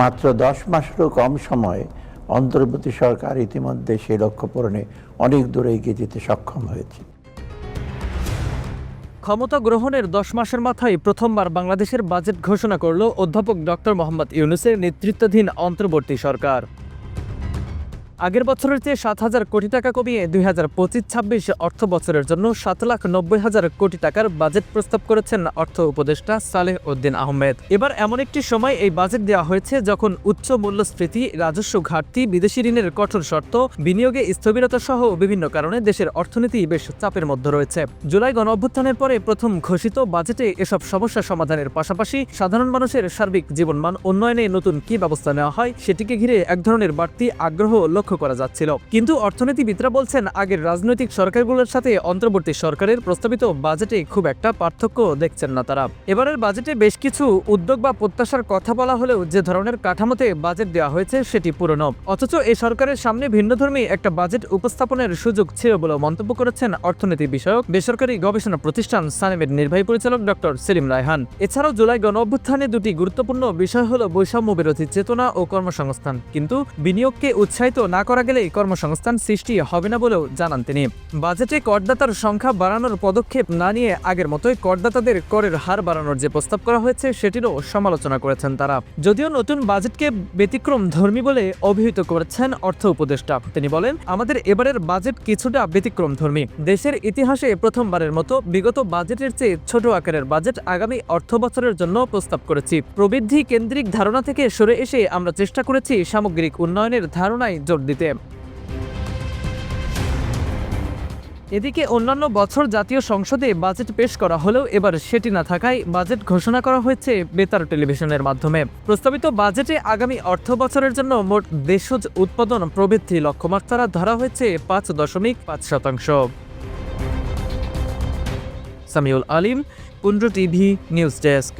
মাত্র দশ মাসেরও কম সময়ে অন্তর্বর্তী সরকার ইতিমধ্যে সেই লক্ষ্য পূরণে অনেক দূরে এগিয়ে যেতে সক্ষম হয়েছে। ক্ষমতা গ্রহণের দশ মাসের মাথায় প্রথমবার বাংলাদেশের বাজেট ঘোষণা করল অধ্যাপক ডক্টর মোহাম্মদ ইউনুসের নেতৃত্বাধীন অন্তর্বর্তী সরকার। আগের বছরের চেয়ে সাত হাজার কোটি টাকা কমিয়ে দুই হাজার পঁচিশ ছাব্বিশ অর্থ বছরের জন্য সাত লাখ নব্বই হাজার কোটি টাকার বাজেট প্রস্তাব করেছেন অর্থ উপদেষ্টা সালেহ উদ্দিন আহমেদ। এবার এমন একটি সময় এই বাজেট দেওয়া হয়েছে যখন উচ্চ মূল্যস্ফীতি, রাজস্ব ঘাটতি, বিদেশি ঋণের কঠোর শর্ত, বিনিয়োগে স্থবিরতা সহ বিভিন্ন কারণে দেশের অর্থনীতি বেশ চাপের মধ্যে রয়েছে। জুলাই গণ অভ্যুত্থানের পরে প্রথম ঘোষিত বাজেটে এসব সমস্যা সমাধানের পাশাপাশি সাধারণ মানুষের সার্বিক জীবনমান উন্নয়নে নতুন কি ব্যবস্থা নেওয়া হয় সেটিকে ঘিরে এক ধরনের বাড়তি আগ্রহ লক্ষ্য করা যাচ্ছিল। কিন্তু অর্থনীতিবিদরা বলছেন, আগের রাজনৈতিক সরকারগুলোর সাথে অন্তর্বর্তী সরকারের প্রস্তাবিত বাজেটে খুব একটা পার্থক্য দেখছেন না তারা। এবারের বাজেটে বেশ কিছু উদ্যোগ বা প্রত্যাশার কথা বলা হলেও যে ধরনের কাঠামোতে বাজেট দেওয়া হয়েছে সেটি পুরনো। অথচ এই সরকারের সামনে ভিন্নধর্মী একটা বাজেট উপস্থাপনের সুযোগ ছিল বলে মন্তব্য করেছেন অর্থনীতি বিষয়ক, বেসরকারি গবেষণা প্রতিষ্ঠান সানেমের নির্বাহী পরিচালক ডক্টর সেলিম রায়হান। এছাড়াও জুলাই গণ অভ্যুত্থানে দুটি গুরুত্বপূর্ণ বিষয় হল বৈষম্য বিরোধী চেতনা ও কর্মসংস্থান। কিন্তু বিনিয়োগকে উৎসাহিত না করা গেলে কর্মসংস্থান সৃষ্টি হবে না বলেও জানান তিনি। বাজেটে করদাতার সংখ্যা বাড়ানোর পদক্ষেপ না নিয়ে আগের মতোই করদাতাদের করের হার বাড়ানোর যে প্রস্তাব করা হয়েছে, সেটিরও সমালোচনা করেছেন তারা। যদিও নতুন বাজেটকে ব্যতিক্রম ধর্মী বলে অভিহিত করেছেন অর্থ উপদেষ্টা, তিনি বলেন, আমাদের এবারের বাজেট কিছুটা ব্যতিক্রম ধর্মী। দেশের ইতিহাসে প্রথমবারের মতো বিগত বাজেটের চেয়ে ছোট আকারের বাজেট আগামী অর্থ বছরের জন্য প্রস্তাব করেছি। প্রবৃদ্ধি কেন্দ্রিক ধারণা থেকে সরে এসে আমরা চেষ্টা করেছি সামগ্রিক উন্নয়নের ধারণায় জোর দিতে। এদিকে অন্যান্য বছর জাতীয় সংসদে বাজেট পেশ করা হলেও এবার সেটি না থাকায় বাজেট ঘোষণা করা হয়েছে বেতার টেলিভিশনের মাধ্যমে। প্রস্তাবিত বাজেটে আগামী অর্থ বছরের জন্য মোট দেশজ উৎপাদন প্রবৃদ্ধি লক্ষ্যমাত্রা ধরা হয়েছে পাঁচ দশমিক পাঁচ শতাংশ। Samiul Alim Pundra TV, news desk.